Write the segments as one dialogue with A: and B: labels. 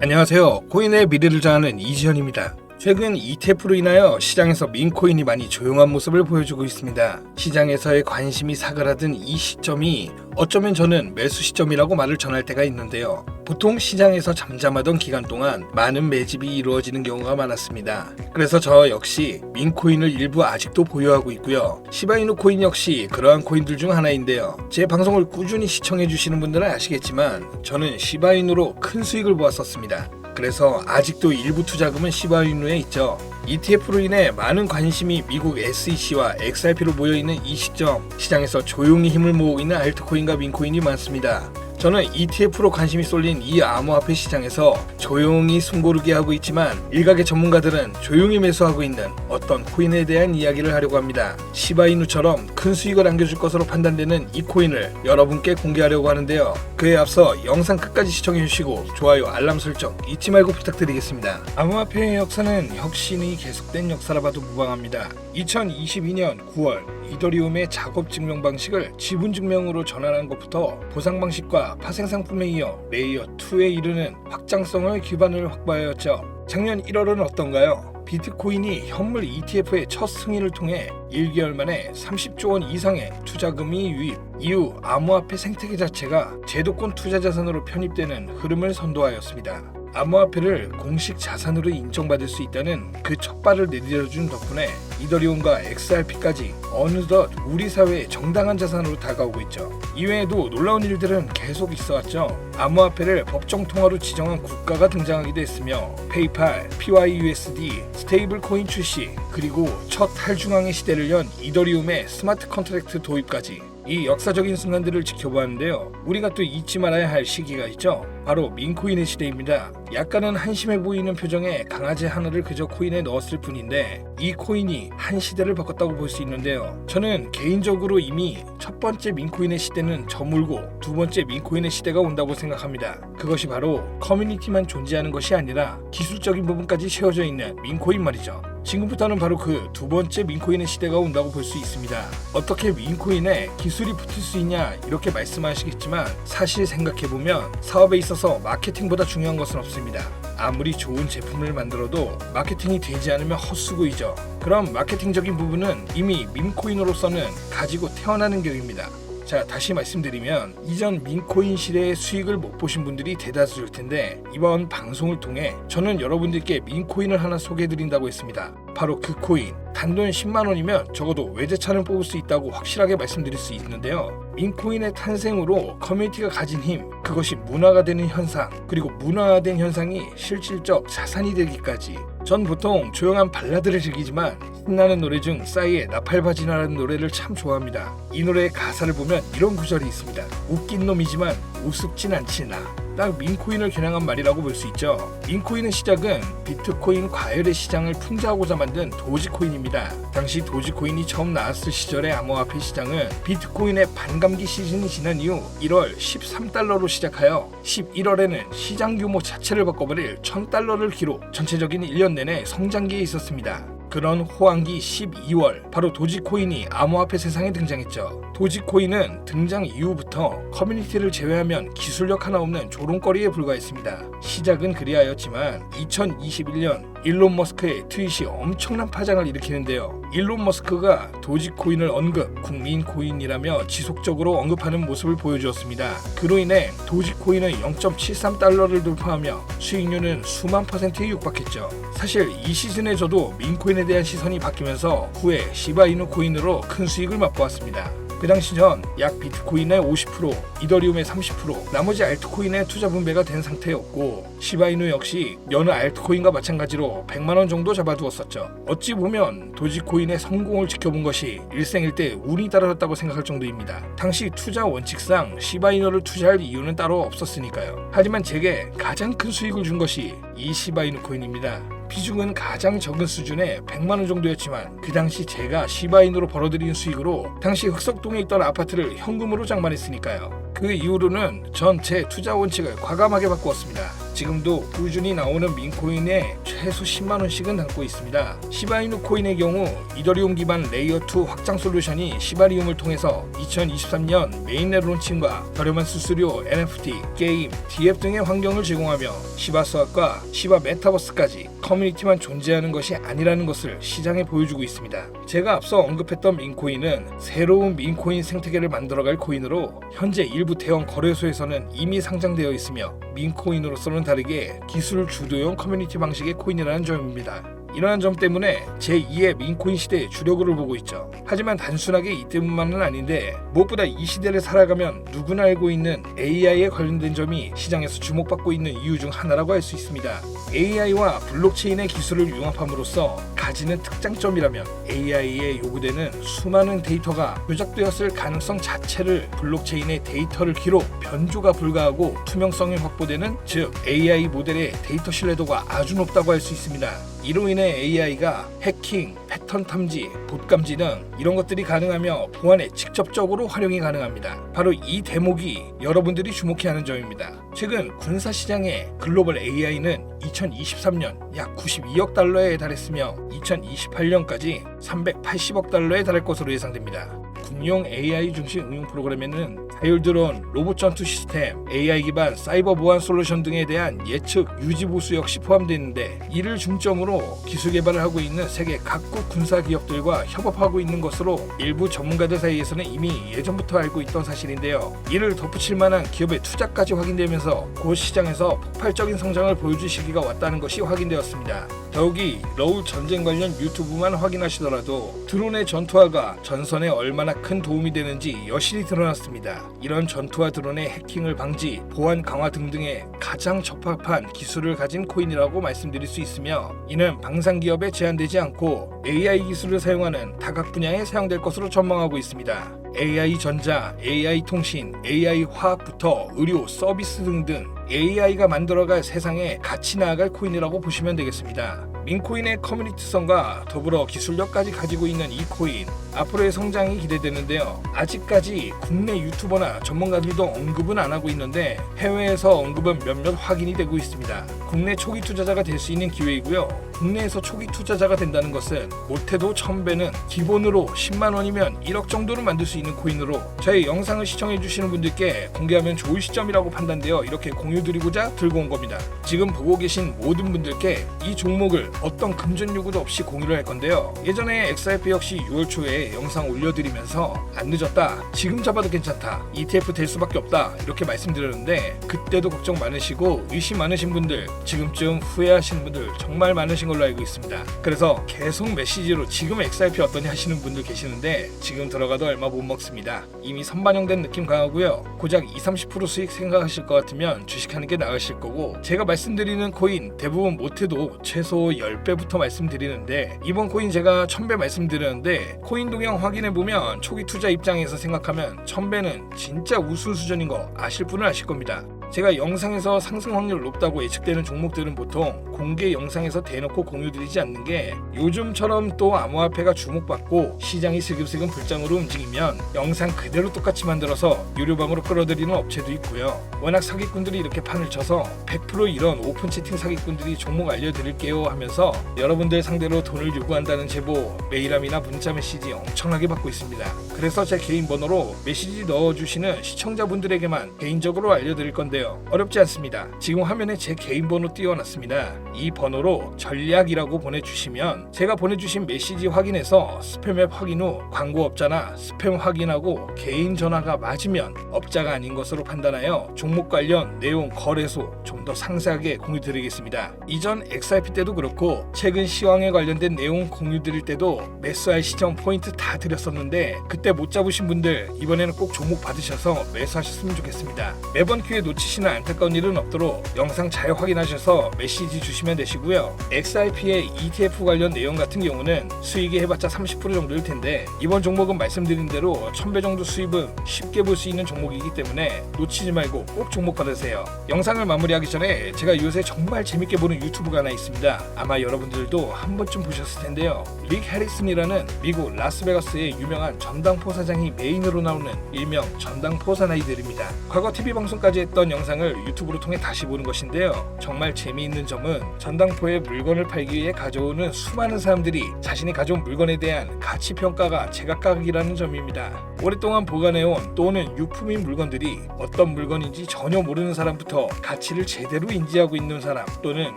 A: 안녕하세요. 코인의 미래를 정하는 이지현입니다. 최근 ETF로 인하여 시장에서 민코인이 많이 조용한 모습을 보여주고 있습니다. 시장에서의 관심이 사그라든 이 시점이 어쩌면 저는 매수 시점이라고 말을 전할 때가 있는데요. 보통 시장에서 잠잠하던 기간 동안 많은 매집이 이루어지는 경우가 많았습니다. 그래서 저 역시 민코인을 일부 아직도 보유하고 있고요. 시바이누 코인 역시 그러한 코인들 중 하나인데요. 제 방송을 꾸준히 시청해 주시는 분들은 아시겠지만 저는 시바이누로 큰 수익을 보았었습니다. 그래서 아직도 일부 투자금은 시바이누에 있죠. ETF로 인해 많은 관심이 미국 SEC와 XRP로 모여 있는 이 시점, 시장에서 조용히 힘을 모으고 있는 알트코인과 민코인이 많습니다. 저는 ETF로 관심이 쏠린 이 암호화폐 시장에서 조용히 숨고르게 하고 있지만 일각의 전문가들은 조용히 매수하고 있는 어떤 코인에 대한 이야기를 하려고 합니다. 시바이누처럼 큰 수익을 안겨줄 것으로 판단되는 이 코인을 여러분께 공개하려고 하는데요. 그에 앞서 영상 끝까지 시청해 주시고 좋아요, 알람 설정 잊지 말고 부탁드리겠습니다. 암호화폐의 역사는 혁신이 계속된 역사라 봐도 무방합니다. 2022년 9월 이더리움의 작업 증명 방식을 지분 증명으로 전환한 것부터 보상 방식과 파생 상품에 이어 레이어 2에 이르는 확장성을 기반을 확보하였죠. 작년 1월은 어떤가요? 비트코인이 현물 ETF의 첫 승인을 통해 1개월 만에 30조 원 이상의 투자금이 유입, 이후 암호화폐 생태계 자체가 제도권 투자 자산으로 편입되는 흐름을 선도하였습니다. 암호화폐를 공식 자산으로 인정받을 수 있다는 그 첫발을 내디뎌준 덕분에 이더리움과 XRP까지 어느덧 우리 사회의 정당한 자산으로 다가오고 있죠. 이외에도 놀라운 일들은 계속 있어왔죠. 암호화폐를 법정 통화로 지정한 국가가 등장하기도 했으며 페이팔, PYUSD, 스테이블 코인 출시, 그리고 첫 탈중앙의 시대를 연 이더리움의 스마트 컨트랙트 도입까지 이 역사적인 순간들을 지켜보았는데요. 우리가 또 잊지 말아야 할 시기가 있죠. 바로 민코인의 시대입니다. 약간은 한심해 보이는 표정에 강아지 하나를 그저 코인에 넣었을 뿐인데 이 코인이 한 시대를 바꿨다고 볼 수 있는데요. 저는 개인적으로 이미 첫 번째 민코인의 시대는 저물고 두 번째 민코인의 시대가 온다고 생각합니다. 그것이 바로 커뮤니티만 존재하는 것이 아니라 기술적인 부분까지 채워져 있는 민코인 말이죠. 지금부터는 바로 그 두 번째 민코인의 시대가 온다고 볼 수 있습니다. 어떻게 민코인에 기술이 붙을 수 있냐 이렇게 말씀하시겠지만 사실 생각해보면 사업에 있어서 마케팅보다 중요한 것은 없습니다. 아무리 좋은 제품을 만들어도 마케팅이 되지 않으면 헛수고이죠. 그럼 마케팅적인 부분은 이미 민코인으로서는 가지고 태어나는 격입니다. 자 다시 말씀드리면 이전 민코인 시대의 수익을 못 보신 분들이 대다수일 텐데 이번 방송을 통해 저는 여러분들께 민코인을 하나 소개해 드린다고 했습니다. 바로 그 코인 단돈 10만 원이면 적어도 외제차는 뽑을 수 있다고 확실하게 말씀드릴 수 있는데요. 민코인의 탄생으로 커뮤니티가 가진 힘 그것이 문화가 되는 현상 그리고 문화화된 현상이 실질적 자산이 되기까지 전 보통 조용한 발라드를 즐기지만 신나는 노래 중 싸이의 나팔바지나라는 노래를 참 좋아합니다. 이 노래의 가사를 보면 이런 구절이 있습니다. 웃긴 놈이지만 우습진 않지 나. 딱 민코인을 겨냥한 말이라고 볼 수 있죠. 민코인의 시작은 비트코인 과열의 시장을 풍자하고자 만든 도지코인입니다. 당시 도지코인이 처음 나왔을 시절의 암호화폐 시장은 비트코인의 반감기 시즌이 지난 이후 1월 13달러로 시작하여 11월에는 시장 규모 자체를 바꿔버릴 1000달러를 기록 전체적인 1년 내내 성장기에 있었습니다. 그런 호황기 12월 바로 도지코인이 암호화폐 세상에 등장했죠. 도지코인은 등장 이후부터 커뮤니티를 제외하면 기술력 하나 없는 조롱거리에 불과했습니다. 시작은 그리하였지만 2021년 일론 머스크의 트윗이 엄청난 파장을 일으키는데요. 일론 머스크가 도지코인을 언급, 국민 코인이라며 지속적으로 언급하는 모습을 보여주었습니다. 그로 인해 도지코인은 0.73달러를 돌파하며 수익률은 수만 퍼센트에 육박했죠. 사실 이 시즌에 저도 민코인에 대한 시선이 바뀌면서 후에 시바이누 코인으로 큰 수익을 맛보았습니다. 그 당시 전 약 비트코인의 50%, 이더리움의 30%, 나머지 알트코인의 투자 분배가 된 상태였고 시바이누 역시 여느 알트코인과 마찬가지로 100만 원 정도 잡아두었었죠. 어찌 보면 도지코인의 성공을 지켜본 것이 일생일대 운이 따라졌다고 생각할 정도입니다. 당시 투자 원칙상 시바이누를 투자할 이유는 따로 없었으니까요. 하지만 제게 가장 큰 수익을 준 것이 이 시바이누 코인입니다. 비중은 가장 적은 수준의 100만 원 정도였지만 그 당시 제가 시바인으로 벌어들인 수익으로 당시 흑석동에 있던 아파트를 현금으로 장만했으니까요. 그 이후로는 전 제 투자 원칙을 과감하게 바꾸었습니다. 지금도 꾸준히 나오는 민코인에 최소 10만 원씩은 담고 있습니다. 시바이누 코인의 경우 이더리움 기반 레이어 2 확장 솔루션이 시바리움을 통해서 2023년 메인넷 론칭과 저렴한 수수료, NFT, 게임, DF 등의 환경을 제공하며 시바 수학과 시바 메타버스까지 커뮤니티만 존재하는 것이 아니라는 것을 시장에 보여주고 있습니다. 제가 앞서 언급했던 민코인은 새로운 민코인 생태계를 만들어갈 코인으로 현재 일부 대형 거래소에서는 이미 상장되어 있으며 민코인으로서는 다르게 기술 주도형 커뮤니티 방식의 코인이라는 점입니다. 이러한 점 때문에 제2의 민코인 시대의 주력으로 보고 있죠. 하지만 단순하게 이 때문만은 아닌데 무엇보다 이 시대를 살아가면 누구나 알고 있는 AI에 관련된 점이 시장에서 주목받고 있는 이유 중 하나라고 할 수 있습니다. AI와 블록체인의 기술을 융합함으로써 가지는 특장점이라면 AI에 요구되는 수많은 데이터가 조작되었을 가능성 자체를 블록체인의 데이터를 기록, 변조가 불가하고 투명성이 확보되는 즉 AI 모델의 데이터 신뢰도가 아주 높다고 할 수 있습니다. 이로 인해 AI가 해킹, 패턴 탐지, 봇 감지 등 이런 것들이 가능하며 보안에 직접적으로 활용이 가능합니다. 바로 이 대목이 여러분들이 주목해야 하는 점입니다. 최근 군사 시장의 글로벌 AI는 2023년 약 92억 달러에 달했으며 2028년까지 380억 달러에 달할 것으로 예상됩니다. 군용 AI 중심 응용 프로그램에는 자율 드론, 로봇 전투 시스템, AI 기반 사이버 보안 솔루션 등에 대한 예측, 유지 보수 역시 포함되는데 이를 중점으로 기술 개발을 하고 있는 세계 각국 군사 기업들과 협업하고 있는 것으로 일부 전문가들 사이에서는 이미 예전부터 알고 있던 사실인데요. 이를 덧붙일 만한 기업의 투자까지 확인되면서 곧 시장에서 폭발적인 성장을 보여줄 시기가 왔다는 것이 확인되었습니다. 더욱이 러울 전쟁 관련 유튜브만 확인하시더라도 드론의 전투화가 전선에 얼마나 큰 도움이 되는지 여실히 드러났습니다. 이런 전투화 드론의 해킹을 방지, 보안 강화 등등에 가장 적합한 기술을 가진 코인이라고 말씀드릴 수 있으며 이는 방산 기업에 제한되지 않고 AI 기술을 사용하는 다각 분야에 사용될 것으로 전망하고 있습니다. AI 전자, AI 통신, AI 화학부터 의료, 서비스 등등 AI가 만들어갈 세상에 같이 나아갈 코인이라고 보시면 되겠습니다. 민코인의 커뮤니티성과 더불어 기술력까지 가지고 있는 이 코인 앞으로의 성장이 기대되는데요. 아직까지 국내 유튜버나 전문가들도 언급은 안 하고 있는데 해외에서 언급은 몇몇 확인이 되고 있습니다. 국내 초기 투자자가 될 수 있는 기회이고요. 국내에서 초기 투자자가 된다는 것은 못해도 1000배는 기본으로 10만 원이면 1억 정도를 만들 수 있는 코인으로 저희 영상을 시청해 주시는 분들께 공개하면 좋을 시점이라고 판단되어 이렇게 공유드리고자 들고 온 겁니다. 지금 보고 계신 모든 분들께 이 종목을 어떤 금전 요구도 없이 공유를 할 건데요. 예전에 XRP 역시 6월 초에 영상 올려드리면서 안 늦었다. 지금 잡아도 괜찮다. ETF 될 수밖에 없다. 이렇게 말씀드렸는데 그때도 걱정 많으시고 의심 많으신 분들 지금쯤 후회하시는 분들 정말 많으신 걸로 알고 있습니다. 그래서 계속 메시지로 지금 XRP 어떠냐 하시는 분들 계시는데 지금 들어가도 얼마 못 먹습니다. 이미 선반영된 느낌 강하고요. 고작 2, 30% 수익 생각하실 것 같으면 주식하는 게 나으실 거고 제가 말씀드리는 코인 대부분 못해도 최소 10배부터 말씀드리는데 이번 코인 제가 1000배 말씀드렸는데 코인 동향 확인해 보면 초기 투자 입장에서 생각하면 1000배는 진짜 우수 수준인 거 아실 분은 아실 겁니다. 제가 영상에서 상승 확률 높다고 예측되는 종목들은 보통 공개 영상에서 대놓고 공유드리지 않는 게 요즘처럼 또 암호화폐가 주목받고 시장이 슬금슬금 불장으로 움직이면 영상 그대로 똑같이 만들어서 유료방으로 끌어들이는 업체도 있고요. 워낙 사기꾼들이 이렇게 판을 쳐서 100% 이런 오픈 채팅 사기꾼들이 종목 알려드릴게요 하면서 여러분들 상대로 돈을 요구한다는 제보 메일함이나 문자 메시지 엄청나게 받고 있습니다. 그래서 제 개인 번호로 메시지 넣어주시는 시청자분들에게만 개인적으로 알려드릴 건데요. 어렵지 않습니다. 지금 화면에 제 개인 번호 띄워놨습니다. 이 번호로 전략이라고 보내주시면 제가 보내주신 메시지 확인해서 스팸 앱 확인 후 광고업자나 스팸 확인하고 개인 전화가 맞으면 업자가 아닌 것으로 판단하여 종목 관련 내용 거래소 좀 더 상세하게 공유드리겠습니다. 이전 XRP 때도 그렇고 최근 시황에 관련된 내용 공유드릴 때도 매수할 시점 포인트 다 드렸었는데 그때 못 잡으신 분들 이번에는 꼭 종목 받으셔서 매수하셨으면 좋겠습니다. 매번 기회 놓치시 는 안타까운 일은 없도록 영상 잘 확인하셔서 메시지 주시면 되시고요. XRP의 ETF 관련 내용 같은 경우는 수익이 해봤자 30% 정도일 텐데 이번 종목은 말씀드린 대로 1000배 정도 수입은 쉽게 볼 수 있는 종목이기 때문에 놓치지 말고 꼭 종목 받으세요. 영상을 마무리하기 전에 제가 요새 정말 재밌게 보는 유튜브가 하나 있습니다. 아마 여러분들도 한 번쯤 보셨을 텐데요. 릭 해리슨이라는 미국 라스베가스의 유명한 전당포 사장이 메인으로 나오는 일명 전당포 사나이들입니다. 과거 TV 방송까지 했던 영상을 유튜브로 통해 다시 보는 것인데요. 정말 재미있는 점은 전당포에 물건을 팔기 위해 가져오는 수많은 사람들이 자신이 가져온 물건에 대한 가치 평가가 제각각이라는 점입니다. 오랫동안 보관해온 또는 유품인 물건들이 어떤 물건인지 전혀 모르는 사람부터 가치를 제대로 인지하고 있는 사람 또는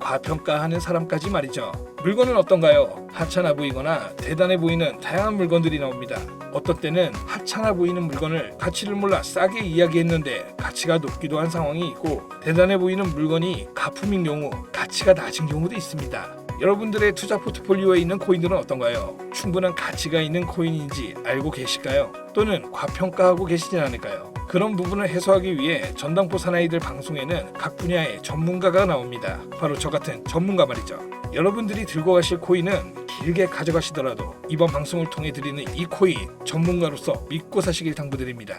A: 과평가하는 사람까지 말이죠. 물건은 어떤가요? 하찮아 보이거나 대단해 보이는 다양한 물건들이 나옵니다. 어떤 때는 하찮아 보이는 물건을 가치를 몰라 싸게 이야기했는데 가치가 높기도 한 상황이 있고 대단해 보이는 물건이 가품인 경우 가치가 낮은 경우도 있습니다. 여러분들의 투자 포트폴리오에 있는 코인들은 어떤가요? 충분한 가치가 있는 코인인지 알고 계실까요? 또는 과평가하고 계시진 않을까요? 그런 부분을 해소하기 위해 전당포 사나이들 방송에는 각 분야의 전문가가 나옵니다. 바로 저 같은 전문가 말이죠. 여러분들이 들고 가실 코인은 길게 가져가시더라도 이번 방송을 통해 드리는 이 코인 전문가로서 믿고 사시길 당부드립니다.